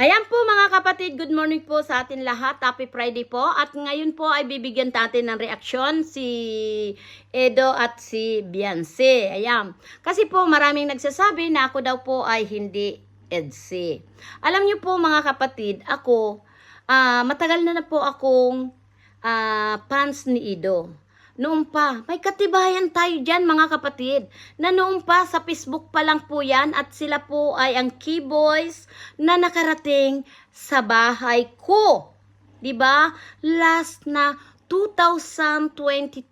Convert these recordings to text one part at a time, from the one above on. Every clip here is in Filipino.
Ayan po mga kapatid, good morning po sa atin lahat. Happy Friday po. At ngayon po ay bibigyan natin ng reaksyon si Edo at si Beyonce. Ayan. Kasi po maraming nagsasabi na ako daw po ay hindi EDC. Alam niyo po mga kapatid, ako, ah, matagal na na po akong ah, fans ni Edo. Noon pa, may katibayan tayo dyan mga kapatid. Na noon pa sa Facebook pa lang po yan at sila po ay ang key boys na nakarating sa bahay ko. ba? Last na 2022,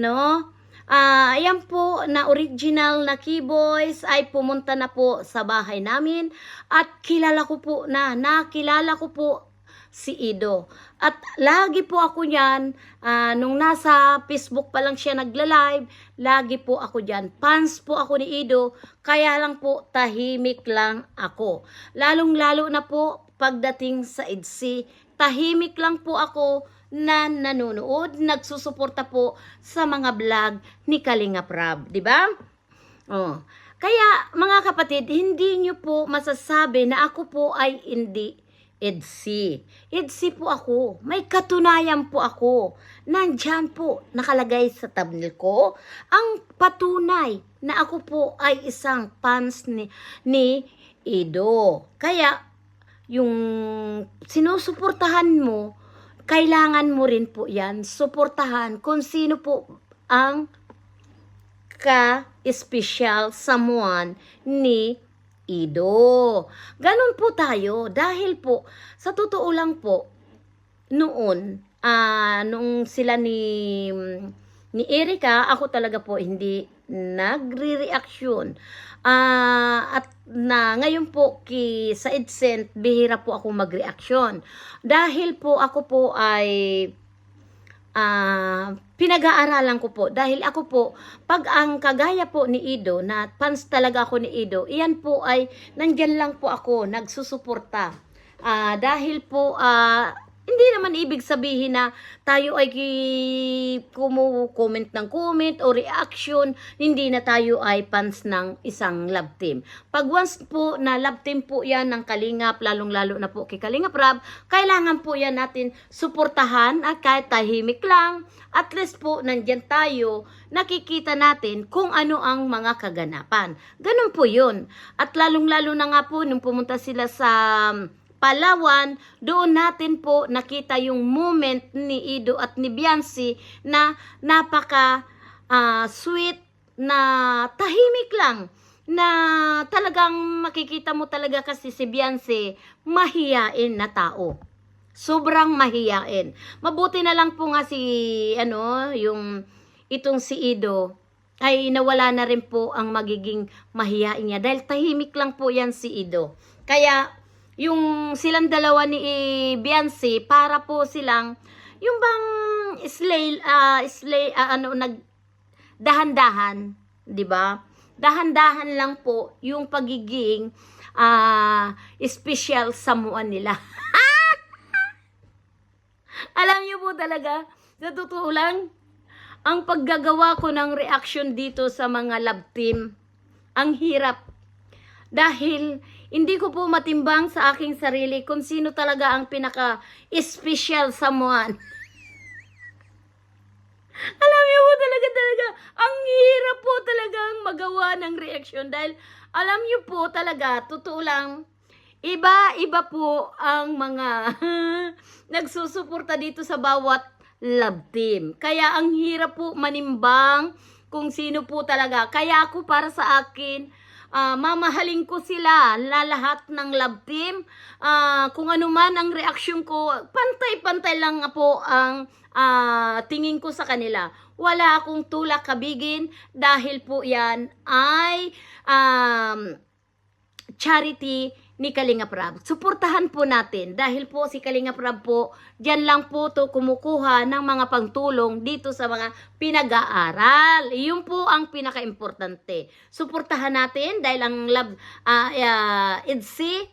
no? Ah, ayan po na original na key boys ay pumunta na po sa bahay namin at kilala ko po na nakilala ko po si Ido. At lagi po ako niyan, ah, nung nasa Facebook pa lang siya nagla-live, lagi po ako diyan. Fans po ako ni Ido, kaya lang po tahimik lang ako. Lalong-lalo na po pagdating sa EDC, tahimik lang po ako na nanonood, nagsusuporta po sa mga vlog ni Kalinga Prab, di ba? Oh. Kaya mga kapatid, hindi nyo po masasabi na ako po ay hindi EDC. EDC po ako. May katunayan po ako. Nandyan po, nakalagay sa thumbnail ko, ang patunay na ako po ay isang fans ni, ni Edo. Kaya, yung sinusuportahan mo, kailangan mo rin po yan, suportahan kung sino po ang ka-special someone ni Ido. Ganon po tayo dahil po sa totoo lang po noon ah nung sila ni ni Erika, ako talaga po hindi nagre-reaction. Ah, at na ngayon po ki sa EdSent, bihira po ako mag-reaction. Dahil po ako po ay ah pinag-aaralan ko po. Dahil ako po pag ang kagaya po ni Ido na fans talaga ako ni Ido iyan po ay nandyan lang po ako nagsusuporta. Ah, dahil po ah, hindi naman ibig sabihin na tayo ay kumu-comment ng comment o reaction, hindi na tayo ay fans ng isang love team. Pag once po na love team po yan ng Kalingap, lalong-lalo na po kay Kalingap Rab, kailangan po yan natin suportahan at kahit tahimik lang, at least po nandyan tayo, nakikita natin kung ano ang mga kaganapan. Ganun po yun. At lalong-lalo na nga po nung pumunta sila sa Palawan, doon natin po nakita yung moment ni Ido at ni Biancy na napaka ah, sweet na tahimik lang na talagang makikita mo talaga kasi si Biancy mahiyain na tao. Sobrang mahiyain. Mabuti na lang po nga si ano, yung itong si Ido ay nawala na rin po ang magiging mahiyain niya dahil tahimik lang po yan si Ido. Kaya yung silang dalawa ni Beyonce para po silang yung bang slay ah slay ah, ano nag dahan-dahan, 'di ba? Dahan-dahan lang po yung pagiging ah special samuan nila. Alam niyo po talaga, sa totoo lang, ang paggagawa ko ng reaction dito sa mga love team, ang hirap. Dahil hindi ko po matimbang sa aking sarili kung sino talaga ang pinaka-special someone. Alam niyo po talaga talaga, ang hirap po talagang magawa ng reaction dahil alam niyo po talaga, totoo lang, iba-iba po ang mga nagsusuporta dito sa bawat love team. Kaya ang hirap po manimbang kung sino po talaga. Kaya ako para sa akin, ah, mamahalin ko sila la lahat ng love team. Ah, kung ano man ang reaksyon ko, pantay-pantay lang po ang ah, tingin ko sa kanila. Wala akong tulak kabigin dahil po yan ay um, charity ni Kalinga Prab. Suportahan po natin dahil po si Kalinga Prab po, dyan lang po to kumukuha ng mga pangtulong dito sa mga pinag-aaral. Iyon po ang pinaka-importante. Suportahan natin dahil ang lab, ah ah, EDC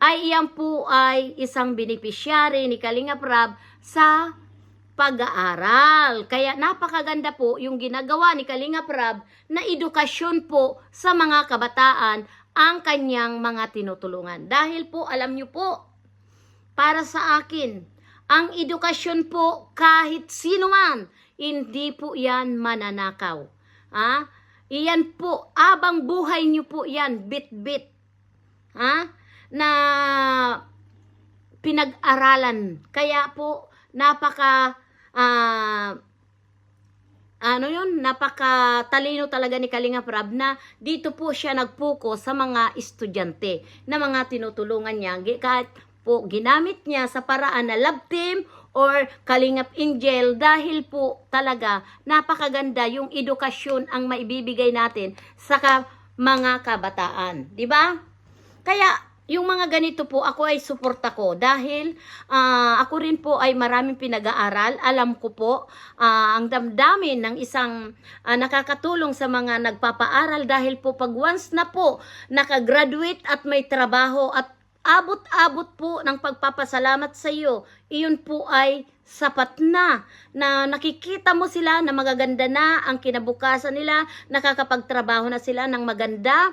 ay iyan po ay isang beneficiary ni Kalinga Prab sa pag-aaral. Kaya napakaganda po yung ginagawa ni Kalinga Prab na edukasyon po sa mga kabataan ang kanyang mga tinutulungan. Dahil po, alam nyo po, para sa akin, ang edukasyon po kahit sino man, hindi po yan mananakaw. Ha? Iyan po, abang buhay nyo po yan, bit-bit. Ha? Na pinag-aralan. Kaya po, napaka, ah, ano yun, napaka talino talaga ni Kalinga Prab na dito po siya nagpuko sa mga estudyante na mga tinutulungan niya. Kahit po ginamit niya sa paraan na love team or Kalingap Angel dahil po talaga napakaganda yung edukasyon ang maibibigay natin sa ka- mga kabataan. Di ba? Kaya, yung mga ganito po, ako ay suporta ko. Dahil ah, ako rin po ay maraming pinag-aaral. Alam ko po ah, ang damdamin ng isang ah, nakakatulong sa mga nagpapaaral. Dahil po pag once na po nakagraduate at may trabaho at abot-abot po ng pagpapasalamat sa iyo, iyon po ay sapat na. Na nakikita mo sila na magaganda na ang kinabukasan nila, nakakapagtrabaho na sila ng maganda,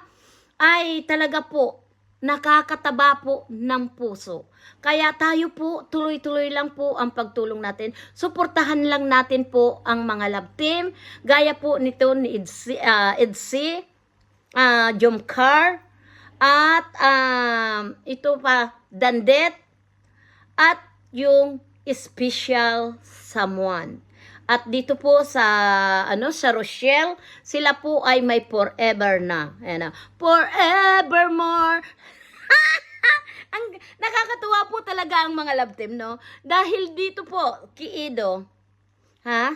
ay talaga po nakakataba po ng puso. Kaya tayo po, tuloy-tuloy lang po ang pagtulong natin. Suportahan lang natin po ang mga love team. Gaya po nito ni Edsi, uh, Edsi ah, Jomcar, at um, ito pa, Dandet, at yung special someone. At dito po sa ano sa Rochelle, sila po ay may forever na. Ayan na. Forevermore. ang nakakatuwa po talaga ang mga love team, no? Dahil dito po, Kiido, ha?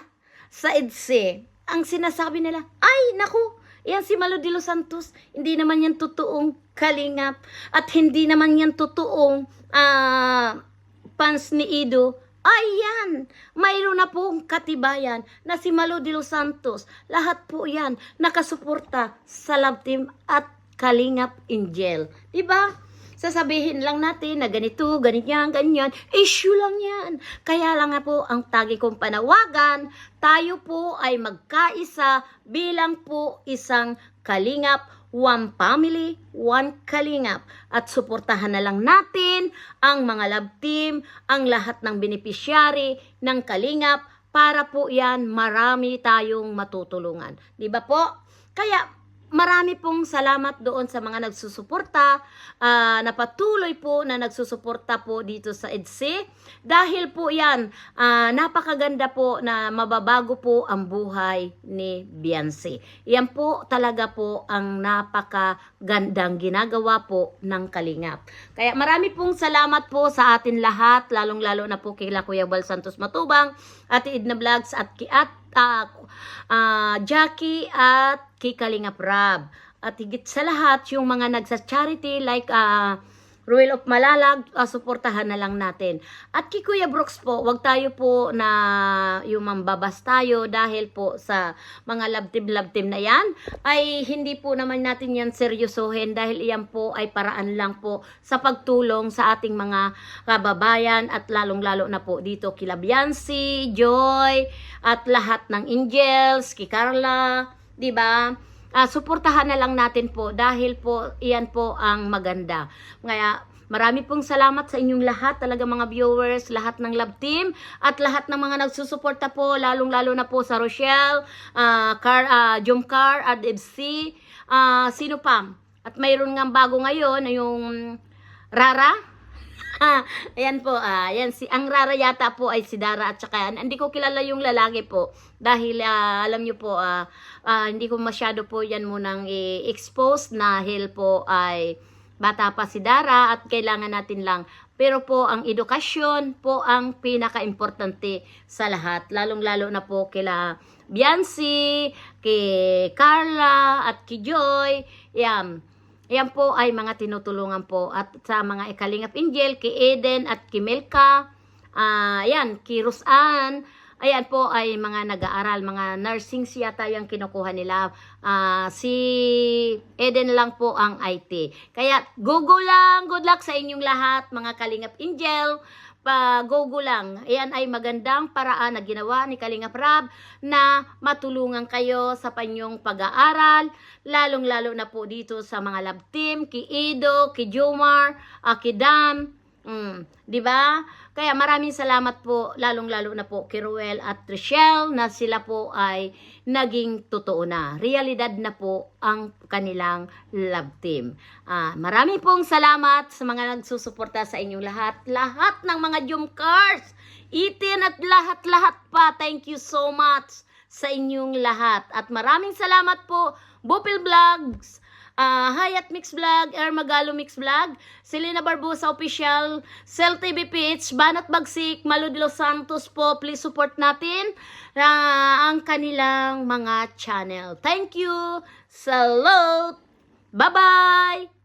Sa EDSE, ang sinasabi nila, ay, naku, yan si Malo Santos, hindi naman yan totoong kalingap, at hindi naman yan totoong ah, fans ni Ido, ay yan, mayroon na pong katibayan na si Malo de los Santos, lahat po yan nakasuporta sa love team at Kalingap Angel. Diba? Sasabihin lang natin na ganito, ganyan, ganyan. Issue lang yan. Kaya lang po ang tagi kong panawagan, tayo po ay magkaisa bilang po isang kalingap, one family, one kalingap. At suportahan na lang natin ang mga love team, ang lahat ng beneficiary ng kalingap para po yan marami tayong matutulungan. Di ba po? Kaya marami pong salamat doon sa mga nagsusuporta, ah, na patuloy po na nagsusuporta po dito sa EDSI. Dahil po yan, ah, napakaganda po na mababago po ang buhay ni Beyonce. Yan po talaga po ang napakagandang ginagawa po ng Kalingap. Kaya marami pong salamat po sa atin lahat, lalong-lalo na po kila Kuya Bal Santos Matubang, Ate Edna Vlogs at, at ah, ah, Jackie at kay Kalingap Rab. At higit sa lahat, yung mga nagsa-charity like ah, Ruel of Malalag, ah, suportahan na lang natin. At kay Kuya Brooks po, wag tayo po na yung mambabas tayo dahil po sa mga love team, love team na yan, ay hindi po naman natin yan seryosohin dahil iyan po ay paraan lang po sa pagtulong sa ating mga kababayan at lalong-lalo na po dito kila Biancy, Joy, at lahat ng angels, kay Carla, 'di ba? Ah, suportahan na lang natin po dahil po iyan po ang maganda. Kaya marami pong salamat sa inyong lahat, talaga mga viewers, lahat ng love team at lahat ng mga nagsusuporta po, lalong-lalo na po sa Rochelle, ah Car, ah, Jomcar, at FC, ah, sino pa? At mayroon nga bago ngayon, yung Rara, ayan po, ah, ayan si ang rara yata po ay si Dara at saka hindi ko kilala yung lalaki po dahil ah, alam niyo po ah, ah, hindi ko masyado po yan munang i-expose dahil po ay bata pa si Dara at kailangan natin lang. Pero po ang edukasyon po ang pinaka-importante sa lahat lalong-lalo na po kila Biancy, kay Carla at kay Joy. Yan yan po ay mga tinutulungan po. At sa mga ikalingap angel, kay Eden at kay Melka, ah yan, kay Rosan, ayan po ay mga nag-aaral, mga nursing yata yung kinukuha nila. Ah, si Eden lang po ang IT. Kaya go go lang, good luck sa inyong lahat, mga Kalingap Angel. Pa go go lang. Ayan ay magandang paraan na ginawa ni Kalingap Rab na matulungan kayo sa panyong pag-aaral, lalong-lalo na po dito sa mga lab team, ki Ido, ki Jomar, uh, ki Dam, Mm, 'di ba? Kaya maraming salamat po lalong-lalo na po kay Ruel at Rochelle na sila po ay naging totoo na. Realidad na po ang kanilang love team. Ah, maraming pong salamat sa mga nagsusuporta sa inyong lahat. Lahat ng mga Jumcars, itin at lahat-lahat pa. Thank you so much sa inyong lahat. At maraming salamat po, Bupil Vlogs, Ah, Hayat Mix Vlog, Air Magalo Mix Vlog, Selena Barbosa Official, Cell TV Pitch, Banat Bagsik, Malud Los Santos po. Please support natin ah, ang kanilang mga channel. Thank you. Salute. Bye-bye.